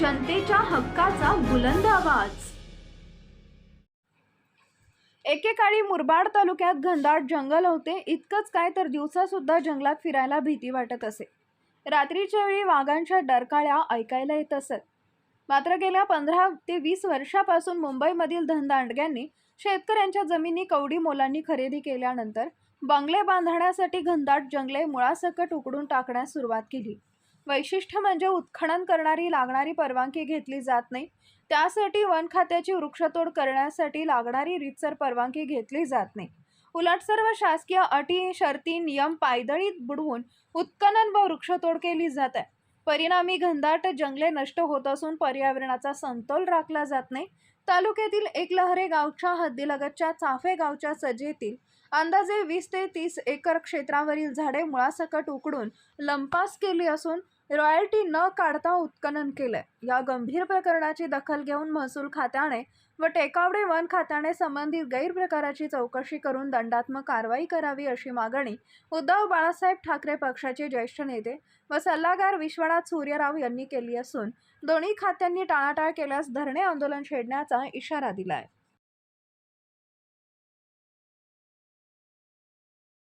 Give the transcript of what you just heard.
जनतेच्या हक्काचा बुलंद आवाज. एकेकाळी मुरबाड तालुक्यात घनदाट जंगल होते. इतकंच काय तर दिवसा सुद्धा जंगलात फिरायला भीती वाटत असे. रात्रीच्या वेळी वाघांच्या डरकाळ्या ऐकायला येत असत. मात्र गेल्या पंधरा ते वीस वर्षापासून मुंबईमधील धनदांडग्यांनी शेतकऱ्यांच्या जमिनी कवडी मोलांनी खरेदी केल्यानंतर बंगले बांधण्यासाठी घनदाट जंगले मुळासकट उकडून टाकण्यास सुरुवात केली. वैशिष्ट्य म्हणजे उत्खनन करणारी लागणारी परवानगी घेतली जात नाही. त्यासाठी वन खात्याची वृक्षतोड करण्यासाठी लागणारी रीतसर परवानगी घेतली जात नाही. उलट सर्व शासकीय अटी शर्ती नियम पायदळीत बुडवून उत्खनन व वृक्षतोड केली जात आहे. परिणामी घनदाट जंगले नष्ट होत असून पर्यावरणाचा समतोल राखला जात नाही. तालुक्यातील एकलहरे गावच्या हद्दीलगतच्या चाफे गावच्या सजेतील अंदाजे वीस ते तीस एकर क्षेत्रावरील झाडे मुळासकट उकडून लंपास केली असून रॉयल्टी न काढता उत्खनन केलंय. या गंभीर प्रकरणाची दखल घेऊन महसूल खात्याने व टेकावडे वन खात्याने संबंधित गैरप्रकाराची चौकशी करून दंडात्मक कारवाई करावी अशी मागणी उद्धव बाळासाहेब ठाकरे पक्षाचे ज्येष्ठ नेते व सल्लागार विश्वनाथ सूर्यराव यांनी केली असून दोन्ही खात्यांनी टाळाटाळ केल्यास धरणे आंदोलन छेडण्याचा इशारा दिलाय.